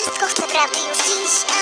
wszystko, chcę prawdy już dziś. A